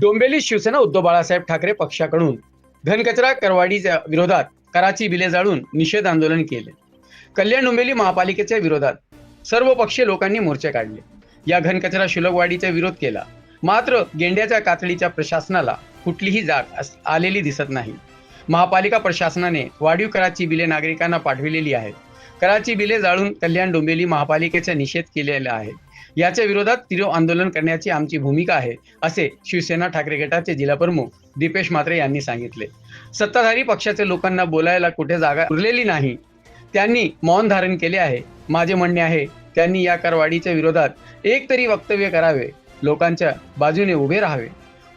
डोंबिवली शिवसेना उद्धव बाळासाहेब ठाकरे पक्षाकडून घनकचरा करवाडीच्या विरोधात कराची बिले जाळून निषेध आंदोलन केले. कल्याण डोंबिवली महापालिकेच्या विरोधात सर्व पक्षीय लोकांनी मोर्चे काढले. या घनकचरा शुल्कवाढीचा विरोध केला. मात्र गेंड्याच्या कातडीच्या प्रशासनाला कुठलीही जाग अस- आलेली दिसत नाही. महापालिका प्रशासनाने वाढीव कराची बिले नागरिकांना पाठविलेली आहेत. कराची बिले जाळून कल्याण डोंबिवली महापालिकेचा निषेध केलेला आहे. याच्या विरोधात तीव्र आंदोलन करण्याची आमची भूमिका आहे असे शिवसेना ठाकरे गटाचे जिल्हाप्रमुख दीपेश म्हात्रे यांनी सांगितले. सत्ताधारी पक्षाचे लोकांना बोलायला कुठे जागा उरलेली नाही. त्यांनी मौन धारण केले आहे. माझे म्हणणे आहे त्यांनी या करवाढीच्या विरोधात एक तरी वक्तव्य करावे. लोकांच्या बाजूने उभे राहावे.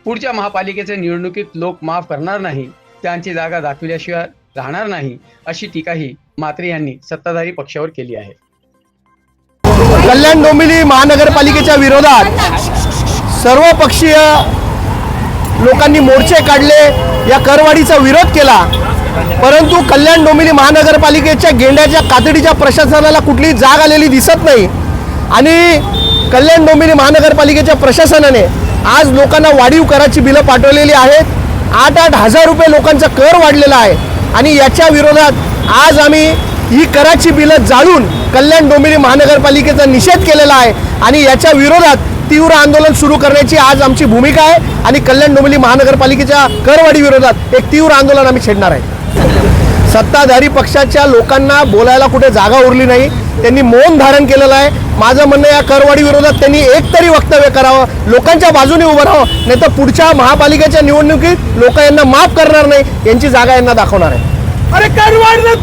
पुढच्या महापालिकेच्या निवडणुकीत लोक माफ करणार नाही. त्यांची जागा दाखविल्याशिवाय राहणार नाही अशी टीकाही म्हात्रे यांनी सत्ताधारी पक्षावर केली आहे. कल्याण डोंबिवली महानगरपालिकेच्या विरोधात सर्व पक्षीय लोकांनी मोर्चे काढले या करवाढीचा विरोध केला. परंतु कल्याण डोंबिवली महानगरपालिकेच्या गेंड्याच्या कातडीच्या प्रशासनाला कुठली जाग आलेली दिसत नाही. आणि कल्याण डोंबिवली महानगरपालिकेच्या प्रशासनाने आज लोकांना वाढीव कराची बिलं पाठवलेली आहेत. आठ आठ हजार रुपये लोकांचा कर वाढलेला आहे. आणि याच्या विरोधात आज आम्ही ही कराची बिलं जाळून कल्याण डोंबिवली महानगरपालिकेचा निषेध केलेला आहे आणि याच्या विरोधात तीव्र आंदोलन सुरू करण्याची आज आमची भूमिका आहे आणि कल्याण डोंबिवली महानगरपालिकेच्या करवाढी विरोधात एक तीव्र आंदोलन आम्ही छेडणार आहे. सत्ताधारी पक्षाच्या लोकांना बोलायला कुठे जागा उरली नाही. त्यांनी मौन धारण केलेलं आहे. माझं म्हणणं या करवाडी विरोधात त्यांनी एक तरी वक्तव्य करावं. लोकांच्या बाजूने उभं राहावं. नाही तर पुढच्या महापालिकेच्या निवडणुकीत लोक यांना माफ करणार नाही. यांची जागा यांना दाखवणार आहे. अरे कर वाढलं